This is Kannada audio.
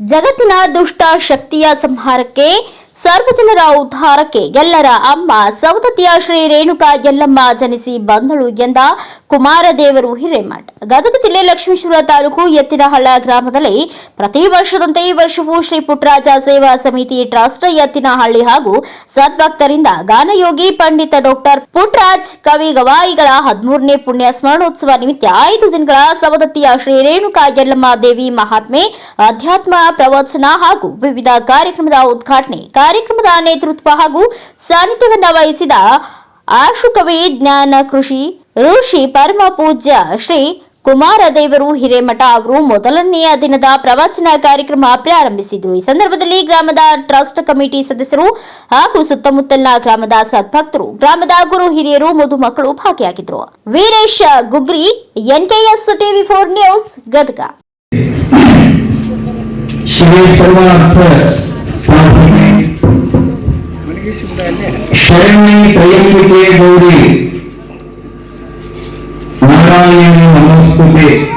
ಜಗತ್ತಿನ ದುಷ್ಟ ಶಕ್ತಿಯ ಸಂಹಾರಕ್ಕೆ ಸರ್ವಜನರ ಉದ್ಧಾರಕ್ಕೆ ಎಲ್ಲರ ಅಮ್ಮ ಸೌತತಿಯ ಶ್ರೀ ರೇಣುಕಾ ಎಲ್ಲಮ್ಮ ಜನಿಸಿ ಬಂದಳು ಎಂದ ಕುಮಾರದೇವರು ಹಿರೇಮಠ. ಗದಗ ಜಿಲ್ಲೆ ಲಕ್ಷ್ಮೀಶ್ವರ ತಾಲೂಕು ಎತ್ತಿನಹಳ್ಳ ಗ್ರಾಮದಲ್ಲಿ ಪ್ರತಿ ವರ್ಷದಂತೆ ಈ ವರ್ಷವೂ ಶ್ರೀ ಪುಟ್ಟರಾಜ ಸೇವಾ ಸಮಿತಿ ಟ್ರಸ್ಟ್ ಎತ್ತಿನಹಳ್ಳಿ ಹಾಗೂ ಸದ್ಭಕ್ತರಿಂದ ಗಾನಯೋಗಿ ಪಂಡಿತ ಡಾಕ್ಟರ್ ಪುಟ್ಟರಾಜ್ ಕವಿ ಗವಾಯಿಗಳ ಹದಿಮೂರನೇ ಪುಣ್ಯ ಸ್ಮರಣೋತ್ಸವ ನಿಮಿತ್ತ ಐದು ದಿನಗಳ ಸವದತ್ತಿಯ ಶ್ರೀ ರೇಣುಕಾ ಯಲ್ಲಮ್ಮ ದೇವಿ ಮಹಾತ್ಮೆ ಅಧ್ಯಾತ್ಮ ಪ್ರವಚನ ಹಾಗೂ ವಿವಿಧ ಕಾರ್ಯಕ್ರಮದ ಉದ್ಘಾಟನೆ. ಕಾರ್ಯಕ್ರಮದ ನೇತೃತ್ವ ಹಾಗೂ ಸಾನ್ನಿಧ್ಯವನ್ನ ವಹಿಸಿದ ಆಶುಕವಿ ಜ್ಞಾನ ಕೃಷಿ ಋಷಿ ಪರಮ ಪೂಜ್ಯ ಶ್ರೀ ಕುಮಾರದೇವರು ಹಿರೇಮಠ ಅವರು ಮೊದಲನೆಯ ದಿನದ ಪ್ರವಚನ ಕಾರ್ಯಕ್ರಮ ಪ್ರಾರಂಭಿಸಿದರು. ಈ ಸಂದರ್ಭದಲ್ಲಿ ಗ್ರಾಮದ ಟ್ರಸ್ಟ್ ಕಮಿಟಿ ಸದಸ್ಯರು ಹಾಗೂ ಸುತ್ತಮುತ್ತಲಿನ ಗ್ರಾಮದ ಸದ್ಭಕ್ತರು ಗ್ರಾಮದ ಗುರು ಹಿರಿಯರು ಮಧುಮಕ್ಕಳು ಭಾಗಿಯಾಗಿದ್ರು Veeresh Gugri NKS TV four news Gadag. Shri comer.